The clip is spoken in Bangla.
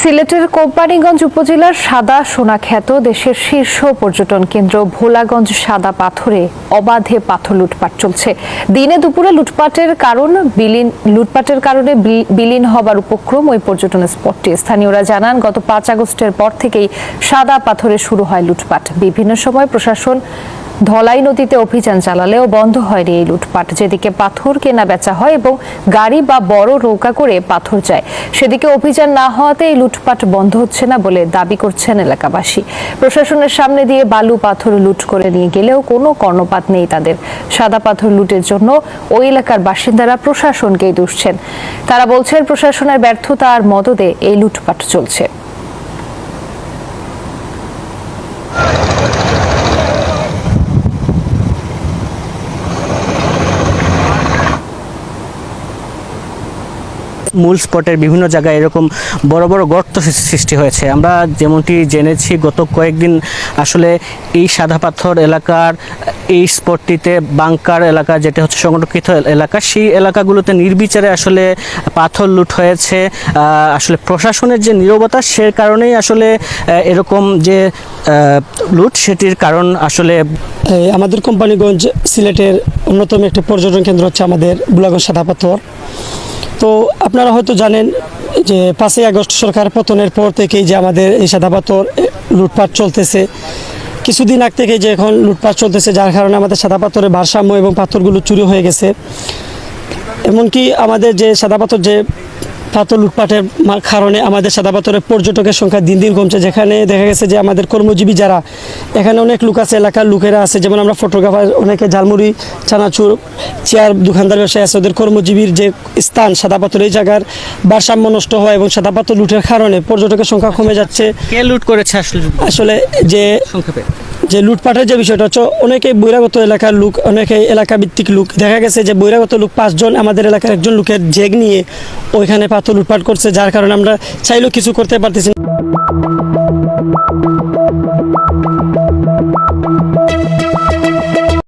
সিলেটের কোম্পানিগঞ্জ উপজেলার সাদা সোনা খ্যাত দেশের শীর্ষ পর্যটন কেন্দ্র ভোলাগঞ্জ সাদা পাথরে অবাধে পাথর লুটপাট চলছে। দিনে দুপুরে লুটপাটের কারণ বিলীন লুটপাটের কারণে বিলীন হবার উপক্রম ওই পর্যটন স্পটটি। স্থানীয়রা জানান, গত পাঁচ আগস্টের পর থেকেই সাদা পাথরে শুরু হয় লুটপাট। বিভিন্ন সময় প্রশাসন ধলাই নদীতে অভিযান চালালেও বন্ধ হয়নি এই লুটপাট। যেদিকে পাথর কেনা বেচা হয় এবং গাড়ি বা বড় নৌকা করে পাথর যায়, সেদিকে অভিযান না হওয়াতে এই লুটপাট বন্ধ হচ্ছে না বলে দাবি করছেন এলাকাবাসী। প্রশাসনের সামনে দিয়ে বালু পাথর লুট করে নিয়ে গেলেও কোনো কর্ণপাত নেই তাদের। সাদা পাথর লুটের জন্য ওই এলাকার বাসিন্দারা প্রশাসনকেই দুষছেন। তারা বলছেন, প্রশাসনের ব্যর্থতা আর মদদে এই লুটপাট চলছে। মূল স্পটের বিভিন্ন জায়গায় এরকম বড় বড় গর্ত সৃষ্টি হয়েছে। আমরা যেমনটি জেনেছি, গত কয়েকদিন আসলে এই সাদা পাথর এলাকার এই স্পটটিতে বাংকার এলাকা যেটা হচ্ছে সংরক্ষিত এলাকা, সেই এলাকাগুলোতে নির্বিচারে আসলে পাথর লুট হয়েছে। আসলে প্রশাসনের যে নীরবতা, সে কারণেই আসলে এরকম যে লুট, সেটির কারণ আসলে আমাদের কোম্পানিগঞ্জ সিলেটের অন্যতম একটি পর্যটন কেন্দ্র হচ্ছে আমাদের বুলাগঞ্জ সাদা পাথর। তো আপনারা হয়তো জানেন যে পাঁচই আগস্ট সরকার পতনের পর থেকেই যে আমাদের এই সাদা পাথর লুটপাট চলতেছে। কিছুদিন আগ থেকে যে এখন লুটপাট চলতেছে, যার কারণে আমাদের সাদা পাথরের ভারসাম্য এবং পাথরগুলো চুরি হয়ে গেছে। এমনকি আমাদের যে সাদা পাথর যে পাথর লুটপাটের কারণে আমাদের সাদা পাথরের পর্যটকের সংখ্যা দিন দিন কমছে। যেখানে দেখা গেছে যে আমাদের কর্মজীবী যারা এখানে অনেক লোক আছে এলাকার লোকেরা আছে। যেমন আমরা ফটোগ্রাফার অনেকে ঝালমুড়ি চানাচুর চেয়ার দোকানদার ব্যবসায়ী আছে। ওদের কর্মজীবীর যে স্থান সাদা পাথর এই জায়গার ভারসাম্য নষ্ট হয় এবং সাদা পাথর লুটের কারণে পর্যটকের সংখ্যা কমে যাচ্ছে। কে লুট করেছে আসলে? আসলে যে সংক্ষেপে। যে লুটপাটের যে বিষয়টা হচ্ছে, অনেকেই বহিরাগত এলাকার লোক, অনেকেই এলাকা ভিত্তিক লোক। দেখা গেছে যে বহিরাগত লোক পাঁচজন, আমাদের এলাকার একজন লোকের জেগ নিয়ে ওইখানে পাথর লুটপাট করছে, যার কারণে আমরা চাইলেও কিছু করতে পারতেছি না।